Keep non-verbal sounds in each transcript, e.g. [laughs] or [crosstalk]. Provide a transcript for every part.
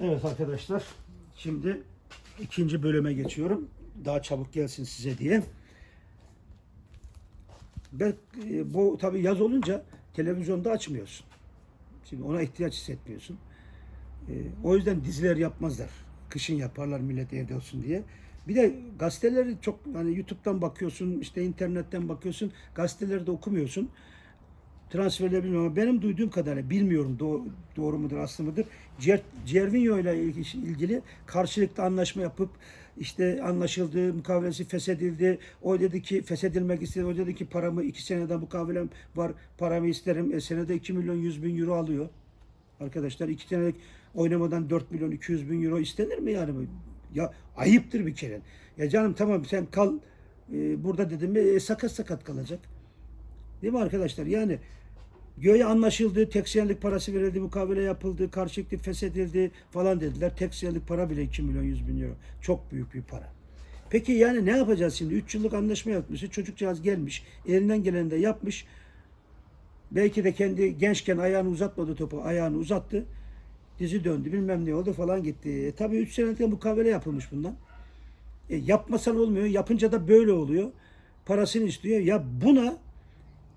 Evet arkadaşlar, şimdi ikinci bölüme geçiyorum. Daha çabuk gelsin size diye. Ben, e, bu tabii yaz olunca televizyonda açmıyorsun. Şimdi ona ihtiyaç hissetmiyorsun. E, o yüzden diziler yapmazlar. Kışın yaparlar millet evde olsun diye. Bir de gazeteleri çok hani YouTube'dan bakıyorsun, işte internetten bakıyorsun, gazeteleri de okumuyorsun transferleri bilmiyorum ama benim duyduğum kadarıyla bilmiyorum doğru, doğru mudur aslı mıdır. Cer, Cervinho ile ilgili karşılıklı anlaşma yapıp işte anlaşıldı, mukavelesi feshedildi. O dedi ki feshedilmek istedi. O dedi ki paramı iki seneden mukavelem var. Paramı isterim. E, senede 2 milyon 100 bin euro alıyor. Arkadaşlar iki senelik oynamadan 4 milyon 200 bin euro istenir mi yani? Ya ayıptır bir kere. Ya canım tamam sen kal e, burada dedim e, sakat sakat kalacak. Değil mi arkadaşlar? Yani göğe anlaşıldı, tek senelik parası verildi, mukavele yapıldı, karşılıklı feshedildi falan dediler. Tek senelik para bile 2 milyon 100 bin euro. Çok büyük bir para. Peki yani ne yapacağız şimdi? 3 yıllık anlaşma yapmış. Çocukcağız gelmiş. Elinden geleni de yapmış. Belki de kendi gençken ayağını uzatmadı topu. Ayağını uzattı. Dizi döndü. Bilmem ne oldu falan gitti. E, tabii 3 senelik mukavele yapılmış bundan. E, yapmasan olmuyor. Yapınca da böyle oluyor. Parasını istiyor. Ya buna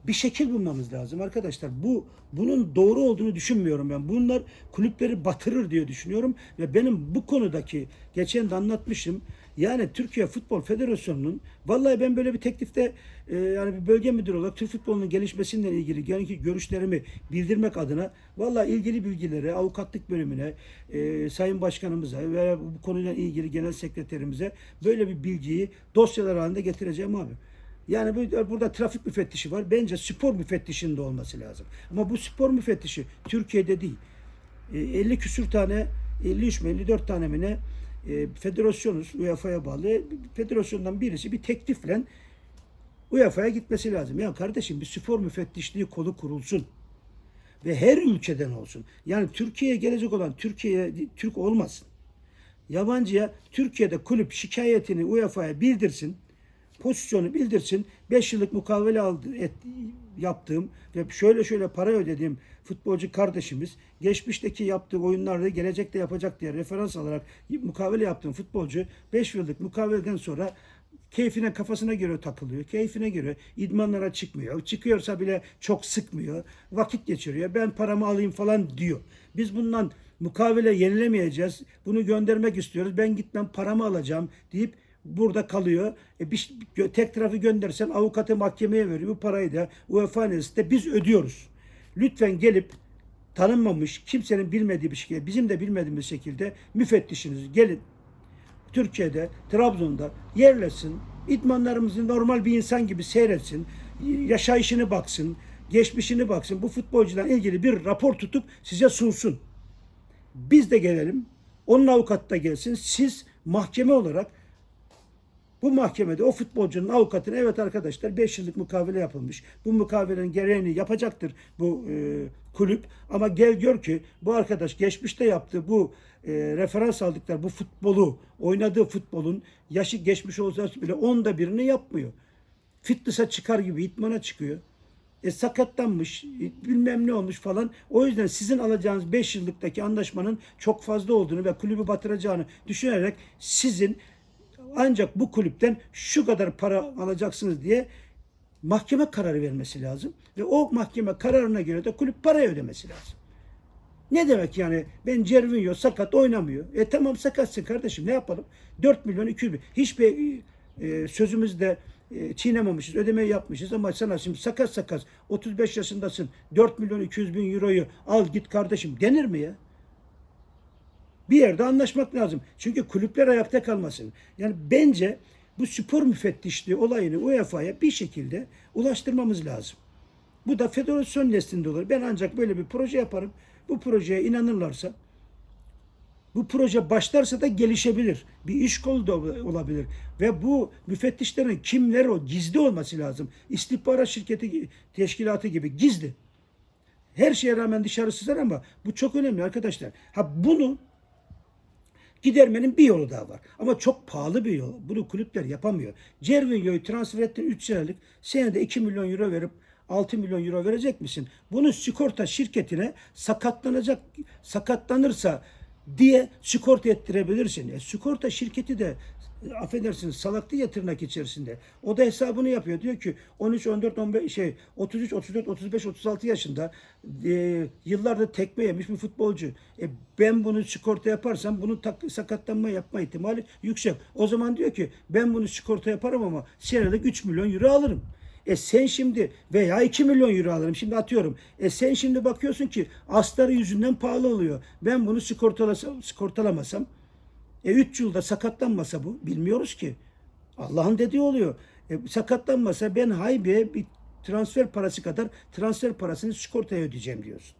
bir şekil bulmamız lazım arkadaşlar. Bu bunun doğru olduğunu düşünmüyorum ben. Bunlar kulüpleri batırır diye düşünüyorum ve benim bu konudaki geçen de anlatmışım. Yani Türkiye Futbol Federasyonu'nun vallahi ben böyle bir teklifte e, yani bir bölge müdürü olarak Türk futbolunun gelişmesiyle ilgili genelki görüşlerimi bildirmek adına vallahi ilgili bilgileri avukatlık bölümüne e, sayın başkanımıza ve bu konuyla ilgili genel sekreterimize böyle bir bilgiyi dosyalar halinde getireceğim abi. Yani bu- burada trafik müfettişi var. Bence spor müfettişinin de olması lazım. Ama bu spor müfettişi Türkiye'de değil. E, 50 küsür tane, 53 mi 54 tane mi ne e, federasyonuz, UEFA'ya bağlı. Federasyondan birisi bir teklifle UEFA'ya gitmesi lazım. Ya kardeşim bir spor müfettişliği kolu kurulsun. Ve her ülkeden olsun. Yani Türkiye'ye gelecek olan Türkiye'ye Türk olmasın. Yabancıya Türkiye'de kulüp şikayetini UEFA'ya bildirsin pozisyonu bildirsin. 5 yıllık mukavele aldı, et, yaptığım ve şöyle şöyle para ödediğim futbolcu kardeşimiz geçmişteki yaptığı oyunlarda gelecekte yapacak diye referans alarak mukavele yaptığım futbolcu 5 yıllık mukaveleden sonra keyfine kafasına göre takılıyor. Keyfine göre idmanlara çıkmıyor. Çıkıyorsa bile çok sıkmıyor. Vakit geçiriyor. Ben paramı alayım falan diyor. Biz bundan mukavele yenilemeyeceğiz. Bunu göndermek istiyoruz. Ben gitmem paramı alacağım deyip burada kalıyor. E bir, tek tarafı göndersen avukatı mahkemeye veriyor. Bu parayı da UEFA nezdinde biz ödüyoruz. Lütfen gelip tanınmamış, kimsenin bilmediği bir şekilde, bizim de bilmediğimiz şekilde müfettişiniz gelin Türkiye'de, Trabzon'da yerleşsin. İdmanlarımızı normal bir insan gibi seyretsin. Yaşayışını baksın, geçmişini baksın. Bu futbolcudan ilgili bir rapor tutup size sunsun. Biz de gelelim. Onun avukatı da gelsin. Siz mahkeme olarak bu mahkemede o futbolcunun avukatına evet arkadaşlar 5 yıllık mukavele yapılmış. Bu mukavelenin gereğini yapacaktır bu e, kulüp. Ama gel gör ki bu arkadaş geçmişte yaptığı bu e, referans aldıkları bu futbolu, oynadığı futbolun yaşı geçmiş olsa bile onda birini yapmıyor. Fitness'a çıkar gibi itmana çıkıyor. E, sakatlanmış, bilmem ne olmuş falan. O yüzden sizin alacağınız 5 yıllıktaki anlaşmanın çok fazla olduğunu ve kulübü batıracağını düşünerek sizin ancak bu kulüpten şu kadar para alacaksınız diye mahkeme kararı vermesi lazım. Ve o mahkeme kararına göre de kulüp parayı ödemesi lazım. Ne demek yani ben Cervinho sakat oynamıyor. E tamam sakatsın kardeşim ne yapalım? 4 milyon 200 bin. Hiçbir e, sözümüzde e, çiğnememişiz, ödemeyi yapmışız ama sana şimdi sakat sakat 35 yaşındasın 4 milyon 200 bin euroyu al git kardeşim denir mi ya? Bir yerde anlaşmak lazım. Çünkü kulüpler ayakta kalmasın. Yani bence bu spor müfettişliği olayını UEFA'ya bir şekilde ulaştırmamız lazım. Bu da federasyon neslinde olur. Ben ancak böyle bir proje yaparım. Bu projeye inanırlarsa bu proje başlarsa da gelişebilir. Bir iş kolu da olabilir. Ve bu müfettişlerin kimler o gizli olması lazım. İstihbarat şirketi teşkilatı gibi gizli. Her şeye rağmen dışarı sızar ama bu çok önemli arkadaşlar. Ha bunu gidermenin bir yolu daha var. Ama çok pahalı bir yol. Bunu kulüpler yapamıyor. Cervinho'yu transfer ettin 3 senelik. Senede 2 milyon euro verip 6 milyon euro verecek misin? Bunu sigorta şirketine sakatlanacak sakatlanırsa diye sigorta ettirebilirsin. E, sigorta şirketi de affedersiniz salaklı ya tırnak içerisinde. O da hesabını yapıyor. Diyor ki 13, 14, 15 şey 33, 34, 35, 36 yaşında e, yıllardır tekme yemiş bir futbolcu. E, ben bunu sigorta yaparsam bunun tak, sakatlanma yapma ihtimali yüksek. O zaman diyor ki ben bunu sigorta yaparım ama senelik 3 milyon euro alırım. E sen şimdi veya 2 milyon euro alırım. Şimdi atıyorum. E sen şimdi bakıyorsun ki astarı yüzünden pahalı oluyor. Ben bunu sigortalasam, sigortalamasam e 3 yılda sakatlanmasa bu bilmiyoruz ki. Allah'ın dediği oluyor. E, sakatlanmasa ben haybe bir transfer parası kadar transfer parasını sigortaya ödeyeceğim diyorsun.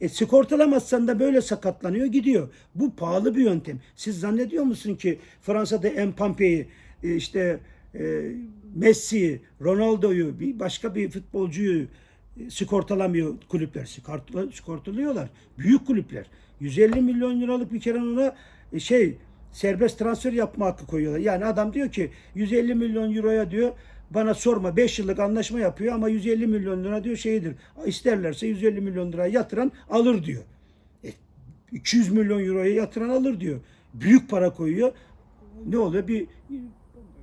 E sigortalamazsan da böyle sakatlanıyor gidiyor. Bu pahalı bir yöntem. Siz zannediyor musun ki Fransa'da Mbappe'yi e, işte e, Messi'yi, Ronaldo'yu bir başka bir futbolcuyu e, sigortalamıyor kulüpler. Sigortala- Sigortalıyorlar. Büyük kulüpler. 150 milyon liralık bir kere ona e, şey serbest transfer yapma hakkı koyuyorlar. Yani adam diyor ki 150 milyon euroya diyor bana sorma 5 yıllık anlaşma yapıyor ama 150 milyon lira diyor şeydir. İsterlerse 150 milyon lira yatıran alır diyor. E, 200 milyon euroya yatıran alır diyor. Büyük para koyuyor. Ne oluyor? Bir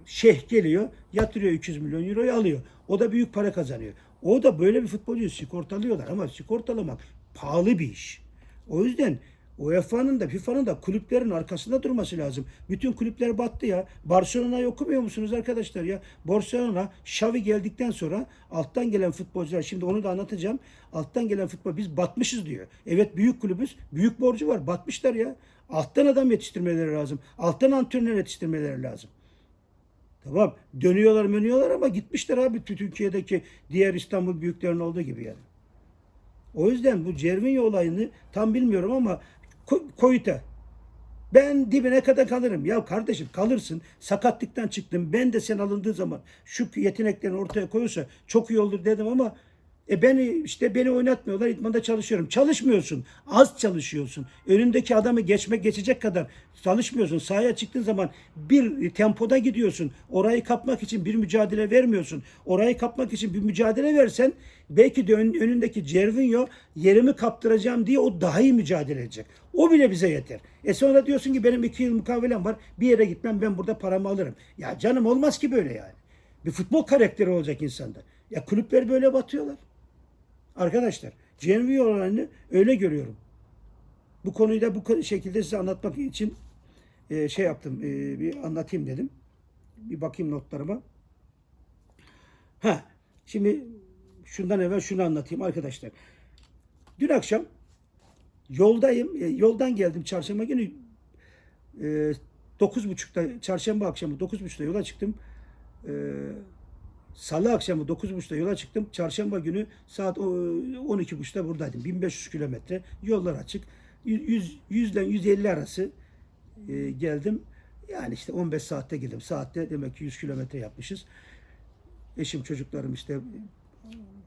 şeyh geliyor, yatırıyor 200 milyon euroyu alıyor. O da büyük para kazanıyor. O da böyle bir futbolcuyu sigortalıyorlar ama sigortalamak pahalı bir iş. O yüzden UEFA'nın da FIFA'nın da kulüplerin arkasında durması lazım. Bütün kulüpler battı ya. Barcelona'yı okumuyor musunuz arkadaşlar ya? Barcelona, Xavi geldikten sonra alttan gelen futbolcular, şimdi onu da anlatacağım. Alttan gelen futbol, biz batmışız diyor. Evet büyük kulübüz, büyük borcu var. Batmışlar ya. Alttan adam yetiştirmeleri lazım. Alttan antrenör yetiştirmeleri lazım. Tamam dönüyorlar dönüyorlar ama gitmişler abi Türkiye'deki diğer İstanbul büyüklerinin olduğu gibi yani. O yüzden bu Cervinho olayını tam bilmiyorum ama Ko- Koyta ben dibine kadar kalırım. Ya kardeşim kalırsın. Sakatlıktan çıktım. Ben de sen alındığı zaman şu yeteneklerini ortaya koyursa çok iyi olur dedim ama e beni işte beni oynatmıyorlar. İdmanda çalışıyorum. Çalışmıyorsun. Az çalışıyorsun. Önündeki adamı geçmek geçecek kadar çalışmıyorsun. Sahaya çıktığın zaman bir tempoda gidiyorsun. Orayı kapmak için bir mücadele vermiyorsun. Orayı kapmak için bir mücadele versen belki de ön- önündeki Cervinho yerimi kaptıracağım diye o daha iyi mücadele edecek. O bile bize yeter. E sonra diyorsun ki benim iki yıl mukavelem var. Bir yere gitmem ben burada paramı alırım. Ya canım olmaz ki böyle yani. Bir futbol karakteri olacak insanda. Ya kulüpler böyle batıyorlar. Arkadaşlar Cervinho olayını öyle görüyorum. Bu konuyu da bu şekilde size anlatmak için e, şey yaptım. e, bir anlatayım dedim. Bir bakayım notlarıma. Ha, şimdi şundan evvel şunu anlatayım arkadaşlar. Dün akşam yoldayım. e, yoldan geldim çarşamba günü. E, 9.30'da çarşamba akşamı 9.30'da yola çıktım. E, Salı akşamı 9.30'da yola çıktım. Çarşamba günü saat o- 12.30'da buradaydım. 1500 kilometre. Yollar açık. 100, 100 ile 150 arası e, geldim. Yani işte 15 saatte geldim. Saatte demek ki 100 kilometre yapmışız. Eşim çocuklarım işte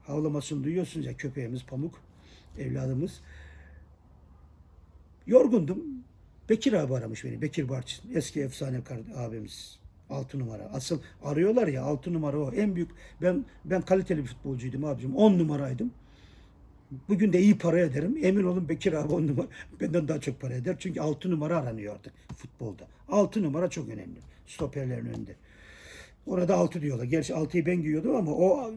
havlamasını duyuyorsunuz ya köpeğimiz Pamuk evladımız. Yorgundum. Bekir abi aramış beni. Bekir Barçın. Eski efsane abimiz. 6 numara. Asıl arıyorlar ya 6 numara o. En büyük ben ben kaliteli bir futbolcuydum abicim. 10 numaraydım. Bugün de iyi para ederim. Emin olun Bekir abi 10 numara [laughs] benden daha çok para eder. Çünkü 6 numara aranıyor artık futbolda. 6 numara çok önemli. Stoperlerin önünde. Orada 6 diyorlar. Gerçi 6'yı ben giyiyordum ama o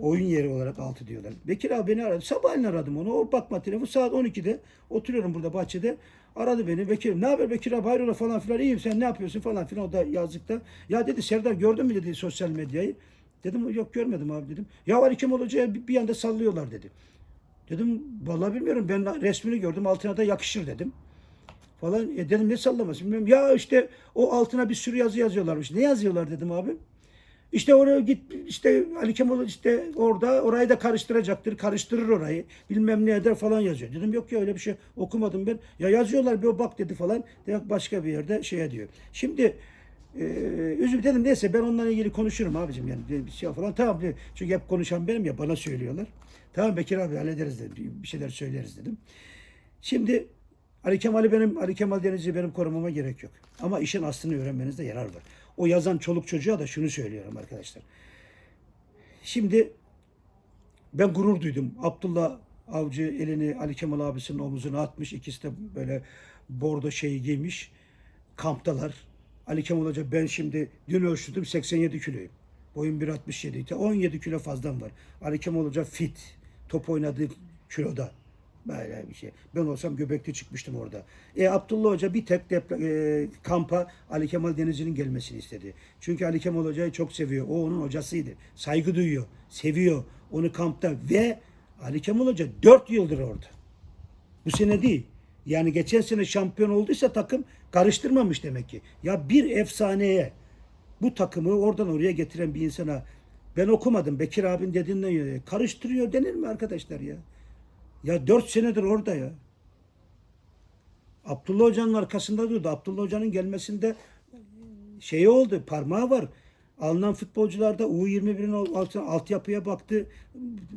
oyun yeri olarak 6 diyorlar. Bekir abi beni aradı. Sabahleyin aradım onu. O bakma telefon. Saat 12'de oturuyorum burada bahçede. Aradı beni. Bekir ne haber Bekir abi hayrola falan filan. İyiyim sen ne yapıyorsun falan filan. O da yazlıkta. Ya dedi Serdar gördün mü dedi sosyal medyayı. Dedim yok görmedim abi dedim. Ya var kim olacağı bir, bir anda sallıyorlar dedi. Dedim vallahi bilmiyorum ben resmini gördüm altına da yakışır dedim. Falan e dedim ne sallaması bilmiyorum. Ya işte o altına bir sürü yazı yazıyorlarmış. Ne yazıyorlar dedim abi. İşte oraya git işte Ali Kemal işte orada orayı da karıştıracaktır. Karıştırır orayı. Bilmem ne eder falan yazıyor. Dedim yok ya öyle bir şey okumadım ben. Ya yazıyorlar bir bak dedi falan. Demek başka bir yerde şeye diyor. Şimdi e, üzüm dedim neyse ben onunla ilgili konuşurum abicim yani bir şey falan. Tamam dedi. çünkü hep konuşan benim ya bana söylüyorlar. Tamam Bekir abi hallederiz dedim. Bir şeyler söyleriz dedim. Şimdi Ali Kemal'i benim Ali Kemal Denizci'yi benim korumama gerek yok. Ama işin aslını öğrenmenizde yarar var. O yazan çoluk çocuğa da şunu söylüyorum arkadaşlar. Şimdi ben gurur duydum. Abdullah Avcı elini Ali Kemal abisinin omuzuna atmış. İkisi de böyle bordo şeyi giymiş. Kamptalar. Ali Kemal Hoca ben şimdi dün ölçtüm 87 kiloyum. Boyum 1.67 idi. 17 kilo fazlam var. Ali Kemal Hoca fit. Top oynadığı kiloda. Böyle bir şey. Ben olsam göbekli çıkmıştım orada. E Abdullah Hoca bir tek depla- e, kampa Ali Kemal Denizci'nin gelmesini istedi. Çünkü Ali Kemal Hoca'yı çok seviyor. O onun hocasıydı. Saygı duyuyor. Seviyor. Onu kampta ve Ali Kemal Hoca 4 yıldır orada. Bu sene değil. Yani geçen sene şampiyon olduysa takım karıştırmamış demek ki. Ya bir efsaneye bu takımı oradan oraya getiren bir insana ben okumadım. Bekir abin dediğinden ya. Karıştırıyor denir mi arkadaşlar ya? Ya dört senedir orada ya. Abdullah Hoca'nın arkasında durdu. Abdullah Hoca'nın gelmesinde şeyi oldu, parmağı var. Alınan futbolcularda U21'in altına altyapıya baktı,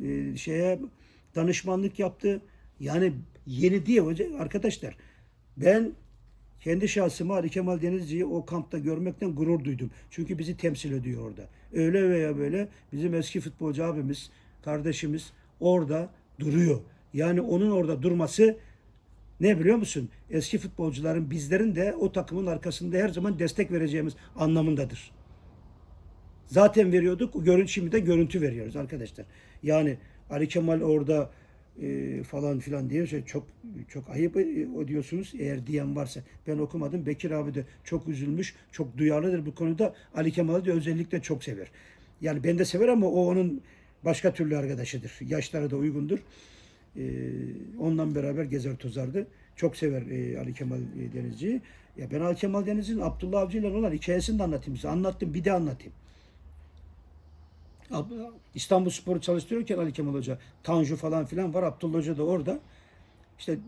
e, şeye danışmanlık yaptı. Yani yeni diye hoca arkadaşlar. Ben kendi şahsıma Ali Kemal Denizci'yi o kampta görmekten gurur duydum. Çünkü bizi temsil ediyor orada. Öyle veya böyle bizim eski futbolcu abimiz, kardeşimiz orada duruyor. Yani onun orada durması ne biliyor musun? Eski futbolcuların bizlerin de o takımın arkasında her zaman destek vereceğimiz anlamındadır. Zaten veriyorduk. Görüntü şimdi de görüntü veriyoruz arkadaşlar. Yani Ali Kemal orada e, falan filan diye şey çok çok ayıp e, o diyorsunuz eğer diyen varsa. Ben okumadım. Bekir abi de çok üzülmüş. Çok duyarlıdır bu konuda. Ali Kemal'i de özellikle çok sever. Yani ben de sever ama o onun başka türlü arkadaşıdır. Yaşları da uygundur. E, ondan beraber gezer tozardı. Çok sever e, Ali Kemal e, Denizci'yi. Ya ben Ali Kemal Denizci'nin Abdullah Avcı ile olan hikayesini de anlatayım size. Anlattım bir de anlatayım. İstanbul Spor'u çalıştırırken Ali Kemal Hoca, Tanju falan filan var. Abdullah Hoca da orada. İşte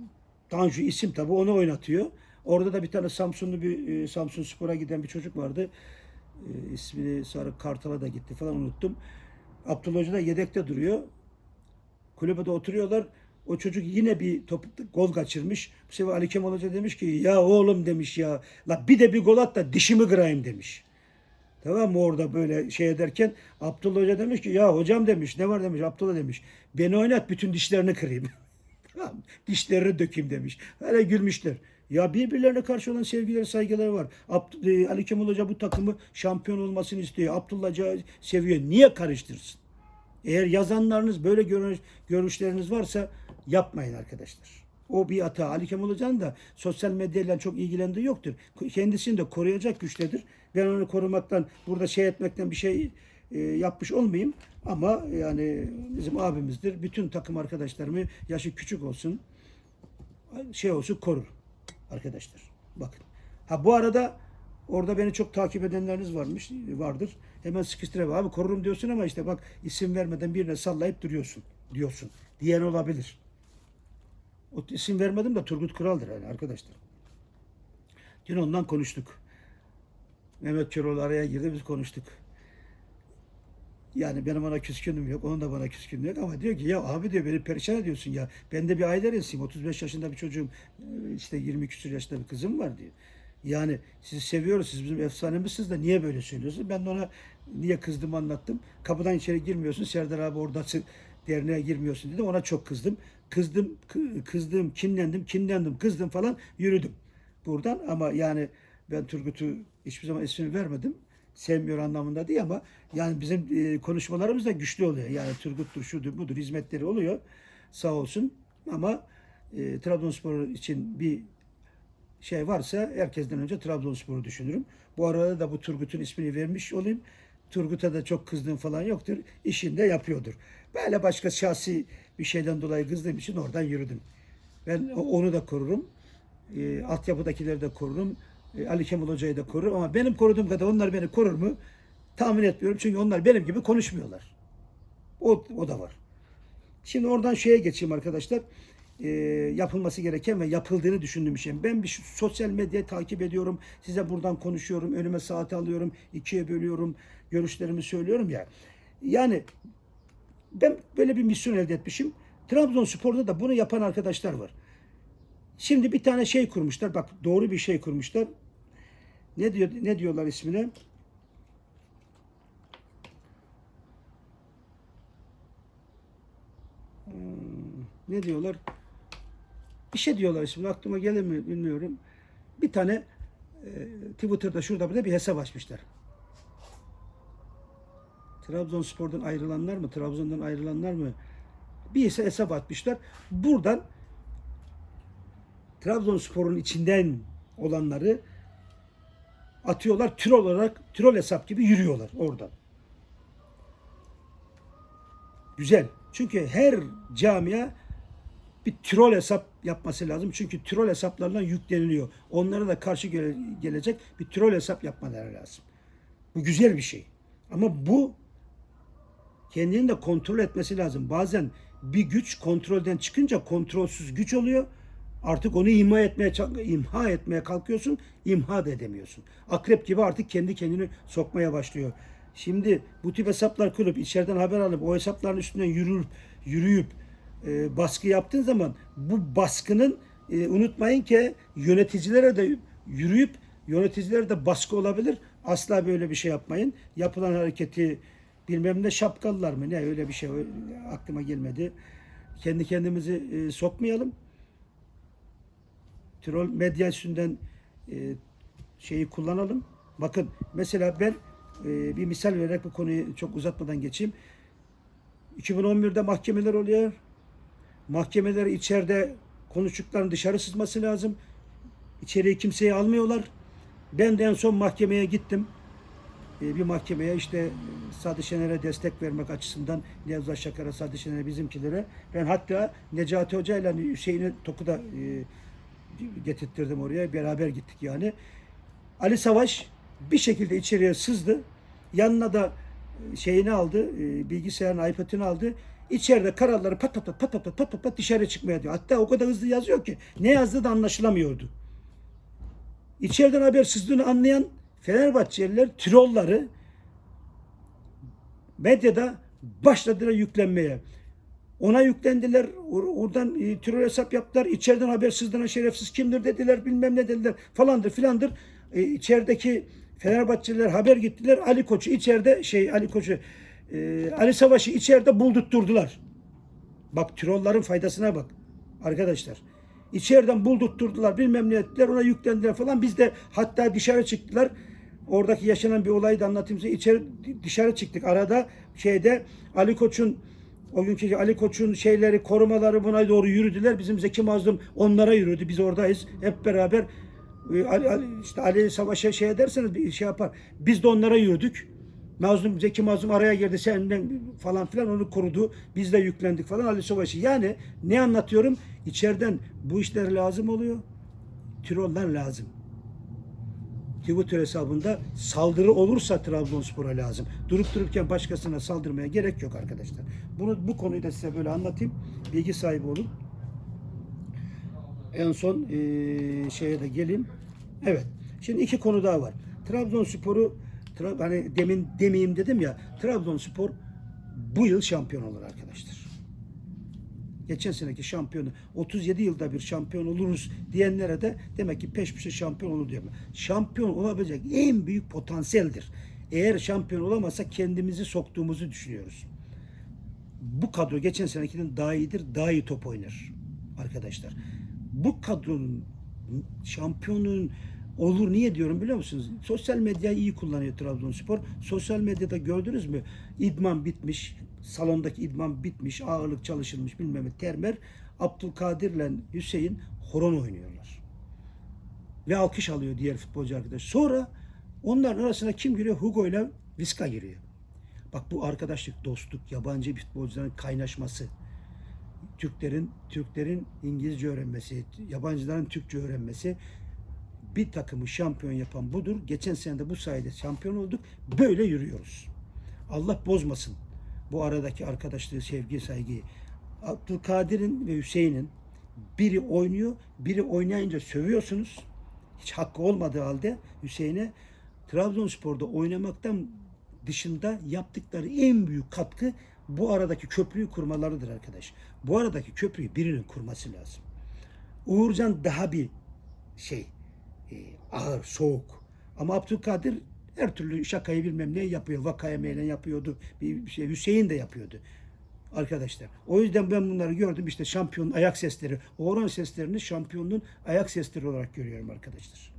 Tanju isim tabii onu oynatıyor. Orada da bir tane Samsunlu bir e, Samsun Spor'a giden bir çocuk vardı. E, ismini Sarı Kartal'a da gitti falan unuttum. Abdullah Hoca da yedekte duruyor. Kulübede oturuyorlar. O çocuk yine bir top, gol kaçırmış. Bu sefer Ali Kemal Hoca demiş ki ya oğlum demiş ya. La bir de bir gol at da dişimi kırayım demiş. Tamam mı orada böyle şey ederken Abdullah Hoca demiş ki ya hocam demiş ne var demiş Abdullah demiş. Beni oynat bütün dişlerini kırayım. [laughs] Tamam, dişlerini dökeyim demiş. Öyle gülmüşler. Ya birbirlerine karşı olan sevgileri saygıları var. Abd- e, Ali Kemal Hoca bu takımı şampiyon olmasını istiyor. Abdullah Hoca seviyor. Niye karıştırsın? Eğer yazanlarınız böyle görüş, görüşleriniz varsa yapmayın arkadaşlar. O bir hata. Ali Kemal Hoca'nın da sosyal medyayla çok ilgilendiği yoktur. Kendisini de koruyacak güçtedir. Ben onu korumaktan, burada şey etmekten bir şey e, yapmış olmayayım. Ama yani bizim abimizdir. Bütün takım arkadaşlarımı yaşı küçük olsun, şey olsun korur arkadaşlar. Bakın. Ha bu arada orada beni çok takip edenleriniz varmış, vardır. Hemen sıkıştırıyor. Abi korurum diyorsun ama işte bak isim vermeden birine sallayıp duruyorsun diyorsun. Diyen olabilir. O isim vermedim de Turgut Kural'dır yani arkadaşlar. Dün ondan konuştuk. Mehmet Köroğlu araya girdi biz konuştuk. Yani benim ona küskünüm yok. Onun da bana küskünlüğü yok. Ama diyor ki ya abi diyor beni perişan ediyorsun ya. Ben de bir aile reisiyim. 35 yaşında bir çocuğum. işte 20 küsur yaşında bir kızım var diyor. Yani sizi seviyoruz. Siz bizim efsanemizsiniz de niye böyle söylüyorsunuz? Ben de ona niye kızdığımı anlattım. Kapıdan içeri girmiyorsun. Serdar abi oradasın. Derneğe girmiyorsun dedi. Ona çok kızdım. Kızdım, kı- kızdım, kinlendim, kinlendim, kızdım falan yürüdüm buradan ama yani ben Turgut'u hiçbir zaman ismini vermedim. Sevmiyor anlamında değil ama yani bizim e, konuşmalarımız da güçlü oluyor. Yani Turgut'tur, şudur, budur hizmetleri oluyor. Sağ olsun. Ama e, Trabzonspor için bir şey varsa herkesten önce Trabzonspor'u düşünürüm. Bu arada da bu Turgut'un ismini vermiş olayım. Turgut'a da çok kızdığım falan yoktur. İşini de yapıyordur. Böyle başka şahsi bir şeyden dolayı kızdığım için oradan yürüdüm. Ben onu da korurum. E, altyapıdakileri de korurum. E, Ali Kemal Hoca'yı da korurum. Ama benim koruduğum kadar onlar beni korur mu? Tahmin etmiyorum. Çünkü onlar benim gibi konuşmuyorlar. O, o da var. Şimdi oradan şeye geçeyim arkadaşlar. Ee, yapılması gereken ve yapıldığını düşündüğüm şey. Ben bir sosyal medyayı takip ediyorum. Size buradan konuşuyorum. Önüme saati alıyorum. ikiye bölüyorum. Görüşlerimi söylüyorum ya. Yani ben böyle bir misyon elde etmişim. Trabzonspor'da da bunu yapan arkadaşlar var. Şimdi bir tane şey kurmuşlar. Bak doğru bir şey kurmuşlar. Ne diyor ne diyorlar ismine? Hmm. ne diyorlar? Bir şey diyorlar şimdi aklıma gelir mi bilmiyorum. Bir tane e, Twitter'da şurada burada bir hesap açmışlar. Trabzonspor'dan ayrılanlar mı, Trabzon'dan ayrılanlar mı? Bir ise hesap atmışlar. Buradan Trabzonspor'un içinden olanları atıyorlar. Troll olarak, troll hesap gibi yürüyorlar oradan. Güzel. Çünkü her camia bir troll hesap yapması lazım. Çünkü troll hesaplarından yükleniliyor. Onlara da karşı gele- gelecek bir troll hesap yapmaları lazım. Bu güzel bir şey. Ama bu kendini de kontrol etmesi lazım. Bazen bir güç kontrolden çıkınca kontrolsüz güç oluyor. Artık onu imha etmeye imha etmeye kalkıyorsun, imha da edemiyorsun. Akrep gibi artık kendi kendini sokmaya başlıyor. Şimdi bu tip hesaplar kurup içeriden haber alıp o hesapların üstünden yürüyüp yürüyüp e, baskı yaptığın zaman bu baskının e, unutmayın ki yöneticilere de yürüyüp yöneticilere de baskı olabilir. Asla böyle bir şey yapmayın. Yapılan hareketi bilmem ne şapkalılar mı ne öyle bir şey aklıma gelmedi. Kendi kendimizi e, sokmayalım. Troll medya üstünden e, şeyi kullanalım. Bakın mesela ben bir misal vererek bu konuyu çok uzatmadan geçeyim. 2011'de mahkemeler oluyor. Mahkemeler içeride konuştukların dışarı sızması lazım. İçeriye kimseyi almıyorlar. Ben de en son mahkemeye gittim. E, bir mahkemeye işte Sadi Şener'e destek vermek açısından Nevzat Şakar'a, Sadi Şener'e bizimkilere. Ben hatta Necati Hoca ile Hüseyin'i Tok'u da e, getirttirdim oraya. Beraber gittik yani. Ali Savaş bir şekilde içeriye sızdı. Yanına da e, şeyini aldı, e, bilgisayarın iPad'ini aldı. İçeride kararları pat pat pat pat pat pat pat, dışarı çıkmaya diyor. Hatta o kadar hızlı yazıyor ki ne yazdığı da anlaşılamıyordu. İçeriden haber habersizliğini anlayan Fenerbahçeliler trolları medyada başladılar yüklenmeye. Ona yüklendiler. Or- oradan e, terör hesap yaptılar. İçeriden haber habersizden şerefsiz kimdir dediler. Bilmem ne dediler. Falandır filandır. E, içerideki Fenerbahçeliler haber gittiler. Ali Koç'u içeride şey Ali Koç'u e, Ali Savaş'ı içeride buldurtturdular. Bak trolların faydasına bak. Arkadaşlar. İçeriden buldurtturdular. Bilmem ne. Ona yüklendiler falan. Biz de hatta dışarı çıktılar. Oradaki yaşanan bir olayı da anlatayım size. İçeri dışarı çıktık. Arada şeyde Ali Koç'un o günkü Ali Koç'un şeyleri, korumaları buna doğru yürüdüler. Bizim Zeki Mazlum onlara yürüdü. Biz oradayız. Hep beraber e, Ali, Ali, işte Ali Savaş'a şey ederseniz bir şey yapar. Biz de onlara yürüdük. Mazlum, Zeki Mazlum araya girdi senden falan filan onu korudu. Biz de yüklendik falan Ali Savaş'ı. Yani ne anlatıyorum? İçeriden bu işler lazım oluyor. Troller lazım. Twitter hesabında saldırı olursa Trabzonspor'a lazım. Durup dururken başkasına saldırmaya gerek yok arkadaşlar. Bunu bu konuyu da size böyle anlatayım. Bilgi sahibi olun. En son eee, şeye de geleyim. Evet. Şimdi iki konu daha var. Trabzonspor'u Hani demin demeyeyim dedim ya. Trabzonspor bu yıl şampiyon olur arkadaşlar. Geçen seneki şampiyonu 37 yılda bir şampiyon oluruz diyenlere de demek ki peş peşe şampiyon olur diyorum. Şampiyon olabilecek en büyük potansiyeldir. Eğer şampiyon olamazsa kendimizi soktuğumuzu düşünüyoruz. Bu kadro geçen senekinin daha iyidir, daha iyi top oynar arkadaşlar. Bu kadronun şampiyonun olur niye diyorum biliyor musunuz? Sosyal medyayı iyi kullanıyor Trabzonspor. Sosyal medyada gördünüz mü? İdman bitmiş, salondaki idman bitmiş, ağırlık çalışılmış bilmem ne termer. Abdülkadir'le Hüseyin horon oynuyorlar. Ve alkış alıyor diğer futbolcu arkadaş. Sonra onların arasına kim giriyor? Hugo ile Viska giriyor. Bak bu arkadaşlık, dostluk, yabancı futbolcuların kaynaşması. Türklerin Türklerin İngilizce öğrenmesi, yabancıların Türkçe öğrenmesi bir takımı şampiyon yapan budur. Geçen sene de bu sayede şampiyon olduk. Böyle yürüyoruz. Allah bozmasın bu aradaki arkadaşlığı, sevgi, saygıyı. Abdülkadir'in ve Hüseyin'in biri oynuyor, biri oynayınca sövüyorsunuz. Hiç hakkı olmadığı halde Hüseyin'e Trabzonspor'da oynamaktan dışında yaptıkları en büyük katkı bu aradaki köprüyü kurmalarıdır arkadaş. Bu aradaki köprüyü birinin kurması lazım. Uğurcan daha bir şey e, ağır, soğuk. Ama Abdülkadir her türlü şakayı bilmem ne yapıyor. Vakaya meylen yapıyordu. Bir şey, Hüseyin de yapıyordu. arkadaşlar. O yüzden ben bunları gördüm. İşte şampiyonun ayak sesleri. Oğran seslerini şampiyonun ayak sesleri olarak görüyorum arkadaşlar.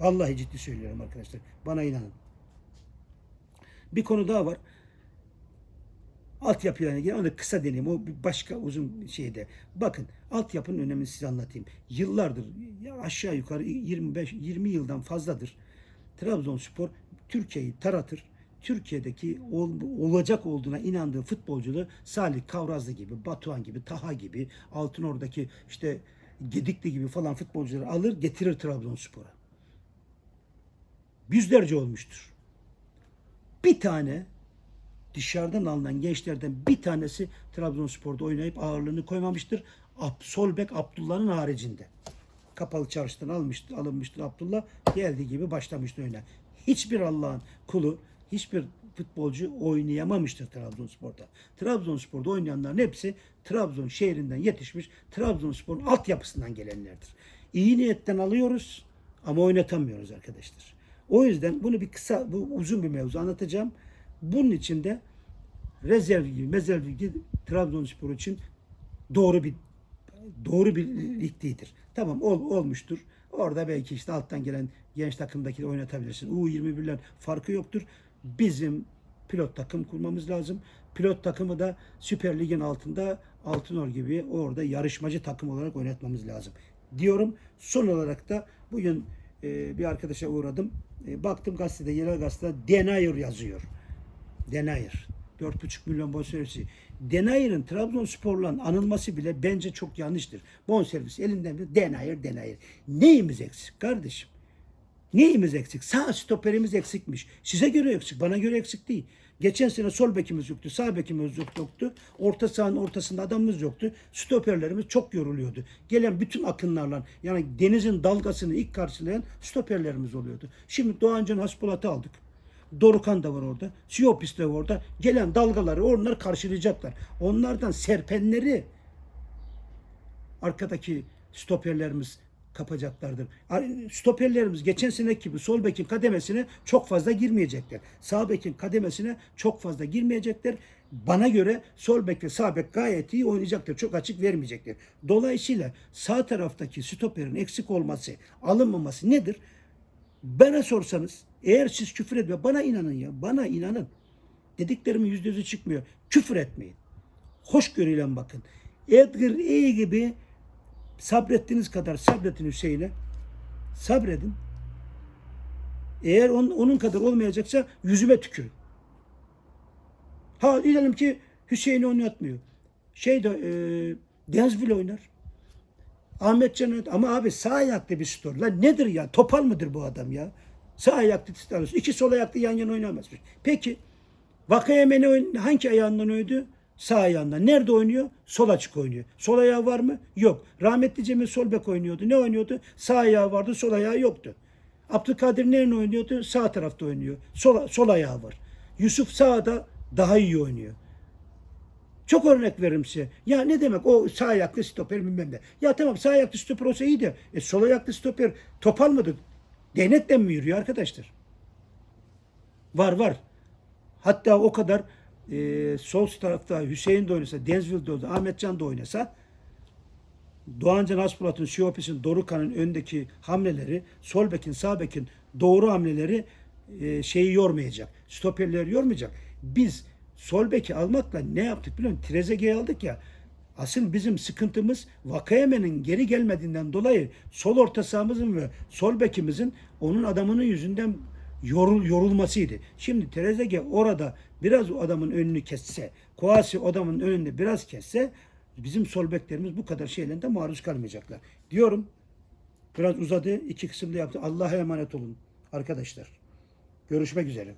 Vallahi ciddi söylüyorum arkadaşlar. Bana inanın. Bir konu daha var. Altyapıyla ilgili onu kısa deneyim. O başka uzun şeyde. Bakın altyapının önemini size anlatayım. Yıllardır aşağı yukarı 25 20 yıldan fazladır. Trabzonspor Türkiye'yi taratır. Türkiye'deki ol- olacak olduğuna inandığı futbolcuları Salih Kavrazlı gibi, Batuhan gibi, Taha gibi, Altınordu'daki işte Gedikli gibi falan futbolcuları alır getirir Trabzonspor'a. Yüzlerce olmuştur. Bir tane dışarıdan alınan gençlerden bir tanesi Trabzonspor'da oynayıp ağırlığını koymamıştır. Ab- Sol bek Abdullah'ın haricinde. Kapalı çarşıdan almıştır, alınmıştır Abdullah. Geldiği gibi başlamıştır oyuna. Hiçbir Allah'ın kulu, hiçbir futbolcu oynayamamıştır Trabzonspor'da. Trabzonspor'da oynayanların hepsi Trabzon şehrinden yetişmiş, Trabzonspor'un altyapısından gelenlerdir. İyi niyetten alıyoruz ama oynatamıyoruz arkadaşlar. O yüzden bunu bir kısa, bu uzun bir mevzu anlatacağım. Bunun için de rezerv gibi, mezerv gibi Trabzonspor için doğru bir doğru bir lig değildir. Tamam ol, olmuştur. Orada belki işte alttan gelen genç takımdaki de oynatabilirsin. U21'ler farkı yoktur. Bizim pilot takım kurmamız lazım. Pilot takımı da Süper Lig'in altında Altınor gibi orada yarışmacı takım olarak oynatmamız lazım. Diyorum. Son olarak da bugün e, bir arkadaşa uğradım. E, baktım gazetede, yerel gazetede Denayer yazıyor. Denayer. 4,5 milyon bonservisi. Denayer'in Trabzonspor'la anılması bile bence çok yanlıştır. Bonservis elinden bir Denayer, Denayer. Neyimiz eksik kardeşim? Neyimiz eksik? Sağ stoperimiz eksikmiş. Size göre eksik, bana göre eksik değil. Geçen sene sol bekimiz yoktu, sağ bekimiz yok- yoktu. Orta sahanın ortasında adamımız yoktu. Stoperlerimiz çok yoruluyordu. Gelen bütün akınlarla yani denizin dalgasını ilk karşılayan stoperlerimiz oluyordu. Şimdi Doğancan Haspolat'ı aldık. Dorukan da var orada. Siopis de var orada. Gelen dalgaları onlar karşılayacaklar. Onlardan serpenleri arkadaki stoperlerimiz kapacaklardır. Ar- Stoperlerimiz geçen seneki gibi sol bekin kademesine çok fazla girmeyecekler. Sağ bekin kademesine çok fazla girmeyecekler. Bana göre sol bek ve sağ bek gayet iyi oynayacaktır. Çok açık vermeyecekler. Dolayısıyla sağ taraftaki stoperin eksik olması, alınmaması nedir? Bana sorsanız eğer siz küfür etme bana inanın ya bana inanın. Dediklerimin yüzde yüzü çıkmıyor. Küfür etmeyin. Hoşgörüyle bakın. Edgar E gibi sabrettiğiniz kadar sabredin Hüseyin'e. Sabredin. Eğer onun, onun kadar olmayacaksa yüzüme tükürün. Ha diyelim ki Hüseyin'i oynatmıyor. Şey de e, Denzville oynar. Ahmet Can. Ama abi sağ ayaklı bir story. Lan nedir ya? Topal mıdır bu adam ya? Sağ ayaklı tutarız. İki sol ayaklı yan yana oynamazmış. Peki Vakayeme ne oyn- hangi ayağından oynuyordu? Sağ ayağından. Nerede oynuyor? Sol açık oynuyor. Sol ayağı var mı? Yok. Rahmetli Cemil sol bek oynuyordu. Ne oynuyordu? Sağ ayağı vardı, sol ayağı yoktu. Abdülkadir nerede oynuyordu? Sağ tarafta oynuyor. Sol, sol ayağı var. Yusuf sağda daha iyi oynuyor. Çok örnek veririm size. Ya ne demek o sağ ayaklı stoper bilmem ne. Ya tamam sağ ayaklı stoper olsa iyi de e, sol ayaklı stoper topal mıdır? Değnekle mi yürüyor arkadaşlar? Var var. Hatta o kadar e, sol tarafta Hüseyin de oynasa, Denzville de oynasa, Ahmet Can da oynasa Doğancan Hasbulat'ın, Şiopis'in, Dorukan'ın öndeki hamleleri, sol bekin, sağ bekin doğru hamleleri e, şeyi yormayacak. Stoperleri yormayacak. Biz sol beki almakla ne yaptık biliyor musun? Trezeguet'i aldık ya. Asıl bizim sıkıntımız Vakayeme'nin geri gelmediğinden dolayı sol orta sahamızın ve sol bekimizin onun adamının yüzünden yorul, yorulmasıydı. Şimdi Trezeguet orada biraz o adamın önünü kesse, Kouassi o adamın önünde biraz kesse bizim sol beklerimiz bu kadar şeylerden maruz kalmayacaklar. Diyorum biraz uzadı. iki kısımda yaptı. Allah'a emanet olun arkadaşlar. Görüşmek üzere.